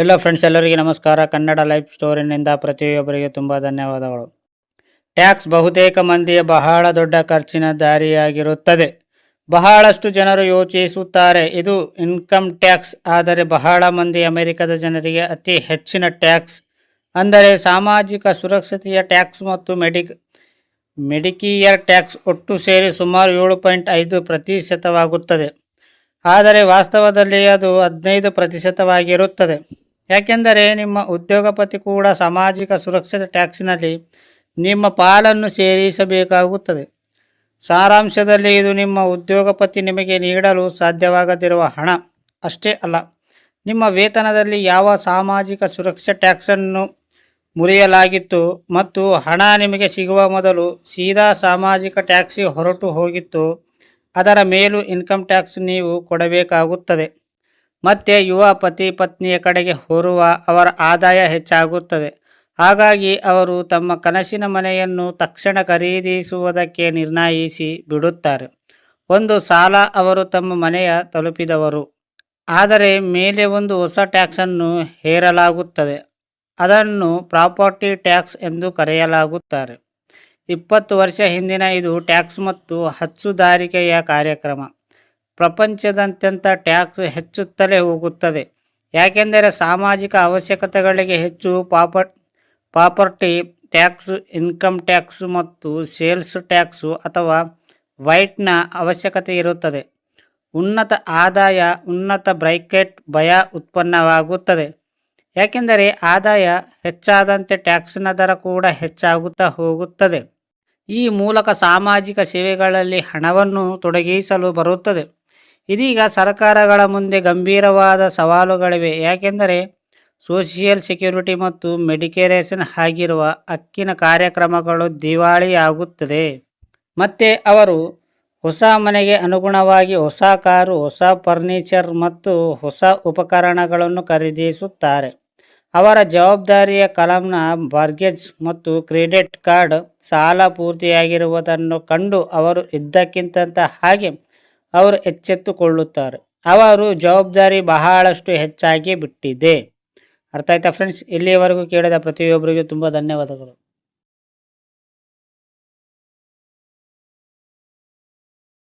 ಎಲ್ಲ ಫ್ರೆಂಡ್ಸ್ ಎಲ್ಲರಿಗೆ ನಮಸ್ಕಾರ. ಕನ್ನಡ ಲೈಫ್ ಸ್ಟೋರಿನಿಂದ ಪ್ರತಿಯೊಬ್ಬರಿಗೆ ತುಂಬ ಧನ್ಯವಾದಗಳು. ಟ್ಯಾಕ್ಸ್ ಬಹುತೇಕ ಮಂದಿಯ ಬಹಳ ದೊಡ್ಡ ಖರ್ಚಿನ ದಾರಿಯಾಗಿರುತ್ತದೆ. ಬಹಳಷ್ಟು ಜನರು ಯೋಚಿಸುತ್ತಾರೆ, ಇದು ಇನ್ಕಮ್ ಟ್ಯಾಕ್ಸ್ ಆದರೆ ಬಹಳ ಮಂದಿ ಅಮೆರಿಕದ ಜನರಿಗೆ ಅತಿ ಹೆಚ್ಚಿನ ಟ್ಯಾಕ್ಸ್ ಅಂದರೆ ಸಾಮಾಜಿಕ ಸುರಕ್ಷತೆಯ ಟ್ಯಾಕ್ಸ್ ಮತ್ತು ಮೆಡಿಕ್ ಮೆಡಿಕಿಯರ್ ಟ್ಯಾಕ್ಸ್ ಒಟ್ಟು ಸೇರಿ ಸುಮಾರು ಏಳು ಪಾಯಿಂಟ್ ಐದು ಪ್ರತಿಶತವಾಗುತ್ತದೆ. ಆದರೆ ವಾಸ್ತವದಲ್ಲಿ ಅದು ಹದಿನೈದು ಪ್ರತಿಶತವಾಗಿರುತ್ತದೆ. ಯಾಕೆಂದರೆ ನಿಮ್ಮ ಉದ್ಯೋಗಪತಿ ಕೂಡ ಸಾಮಾಜಿಕ ಸುರಕ್ಷತೆ ಟ್ಯಾಕ್ಸಿನಲ್ಲಿ ನಿಮ್ಮ ಪಾಲನ್ನು ಸೇರಿಸಬೇಕಾಗುತ್ತದೆ. ಸಾರಾಂಶದಲ್ಲಿ ಇದು ನಿಮ್ಮ ಉದ್ಯೋಗಪತಿ ನಿಮಗೆ ನೀಡಲು ಸಾಧ್ಯವಾಗದಿರುವ ಹಣ. ಅಷ್ಟೇ ಅಲ್ಲ, ನಿಮ್ಮ ವೇತನದಲ್ಲಿ ಯಾವ ಸಾಮಾಜಿಕ ಸುರಕ್ಷಾ ಟ್ಯಾಕ್ಸನ್ನು ಮುರಿಯಲಾಗಿತ್ತು ಮತ್ತು ಹಣ ನಿಮಗೆ ಸಿಗುವ ಮೊದಲು ಸೀದಾ ಸಾಮಾಜಿಕ ಟ್ಯಾಕ್ಸಿ ಹೊರಟು ಹೋಗಿತ್ತು, ಅದರ ಮೇಲೂ ಇನ್ಕಮ್ ಟ್ಯಾಕ್ಸ್ ನೀವು ಕೊಡಬೇಕಾಗುತ್ತದೆ. ಮತ್ತೆ ಯುವ ಪತಿ ಪತ್ನಿಯ ಕಡೆಗೆ ಹೊರುವ ಅವರ ಆದಾಯ ಹೆಚ್ಚಾಗುತ್ತದೆ. ಹಾಗಾಗಿ ಅವರು ತಮ್ಮ ಕನಸಿನ ಮನೆಯನ್ನು ತಕ್ಷಣ ಖರೀದಿಸುವುದಕ್ಕೆ ನಿರ್ಣಯಿಸಿ ಬಿಡುತ್ತಾರೆ. ಒಂದು ಸಾಲ ಅವರು ತಮ್ಮ ಮನೆಯ ತಲುಪಿದವರು. ಆದರೆ ಮೇಲೆ ಒಂದು ಹೊಸ ಟ್ಯಾಕ್ಸನ್ನು ಹೇರಲಾಗುತ್ತದೆ. ಅದನ್ನು ಪ್ರಾಪರ್ಟಿ ಟ್ಯಾಕ್ಸ್ ಎಂದು ಕರೆಯಲಾಗುತ್ತಾರೆ. ಇಪ್ಪತ್ತು ವರ್ಷ ಹಿಂದಿನ ಇದು ಟ್ಯಾಕ್ಸ್ ಮತ್ತು ಹಚ್ಚುದಾರಿಕೆಯ ಕಾರ್ಯಕ್ರಮ. ಪ್ರಪಂಚದಾದ್ಯಂತ ಟ್ಯಾಕ್ಸ್ ಹೆಚ್ಚುತ್ತಲೇ ಹೋಗುತ್ತದೆ. ಯಾಕೆಂದರೆ ಸಾಮಾಜಿಕ ಅವಶ್ಯಕತೆಗಳಿಗೆ ಹೆಚ್ಚು property property tax, income tax ಮತ್ತು ಸೇಲ್ಸ್ ಟ್ಯಾಕ್ಸು ಅಥವಾ ವೈಟ್ನ ಅವಶ್ಯಕತೆ ಇರುತ್ತದೆ. ಉನ್ನತ ಆದಾಯ, ಉನ್ನತ ಬ್ರೈಕೆಟ್ ಭಯ ಉತ್ಪನ್ನವಾಗುತ್ತದೆ. ಯಾಕೆಂದರೆ ಆದಾಯ ಹೆಚ್ಚಾದಂತೆ ಟ್ಯಾಕ್ಸ್ನ ದರ ಕೂಡ ಹೆಚ್ಚಾಗುತ್ತಾ ಹೋಗುತ್ತದೆ. ಈ ಮೂಲಕ ಸಾಮಾಜಿಕ ಸೇವೆಗಳಲ್ಲಿ ಹಣವನ್ನು ತೊಡಗಿಸಲು ಬರುತ್ತದೆ. ಇದೀಗ ಸರ್ಕಾರಗಳ ಮುಂದೆ ಗಂಭೀರವಾದ ಸವಾಲುಗಳಿವೆ. ಯಾಕೆಂದರೆ ಸೋಷಿಯಲ್ ಸೆಕ್ಯೂರಿಟಿ ಮತ್ತು ಮೆಡಿಕೇರೇಷನ್ ಆಗಿರುವ ಹಕ್ಕಿನ ಕಾರ್ಯಕ್ರಮಗಳು ದಿವಾಳಿಯಾಗುತ್ತದೆ. ಮತ್ತೆ ಅವರು ಹೊಸ ಮನೆಗೆ ಅನುಗುಣವಾಗಿ ಹೊಸ ಕಾರು, ಹೊಸ ಫರ್ನಿಚರ್ ಮತ್ತು ಹೊಸ ಉಪಕರಣಗಳನ್ನು ಖರೀದಿಸುತ್ತಾರೆ. ಅವರ ಜವಾಬ್ದಾರಿಯ ಕಲಂನ ಬಾರ್ಗೇಜ್ ಮತ್ತು ಕ್ರೆಡಿಟ್ ಕಾರ್ಡ್ ಸಾಲ ಪೂರ್ತಿಯಾಗಿರುವುದನ್ನು ಕಂಡು ಅವರು ಇದ್ದಕ್ಕಿಂತ ಹಾಗೆ ಅವರು ಎಚ್ಚೆತ್ತುಕೊಳ್ಳುತ್ತಾರೆ. ಅವರು ಜವಾಬ್ದಾರಿ ಬಹಳಷ್ಟು ಹೆಚ್ಚಾಗಿ ಬಿಟ್ಟಿದೆ. ಅರ್ಥ ಆಯ್ತಾ ಫ್ರೆಂಡ್ಸ್? ಇಲ್ಲಿಯವರೆಗೂ ಕೇಳಿದ ಪ್ರತಿಯೊಬ್ಬರಿಗೂ ತುಂಬ ಧನ್ಯವಾದಗಳು.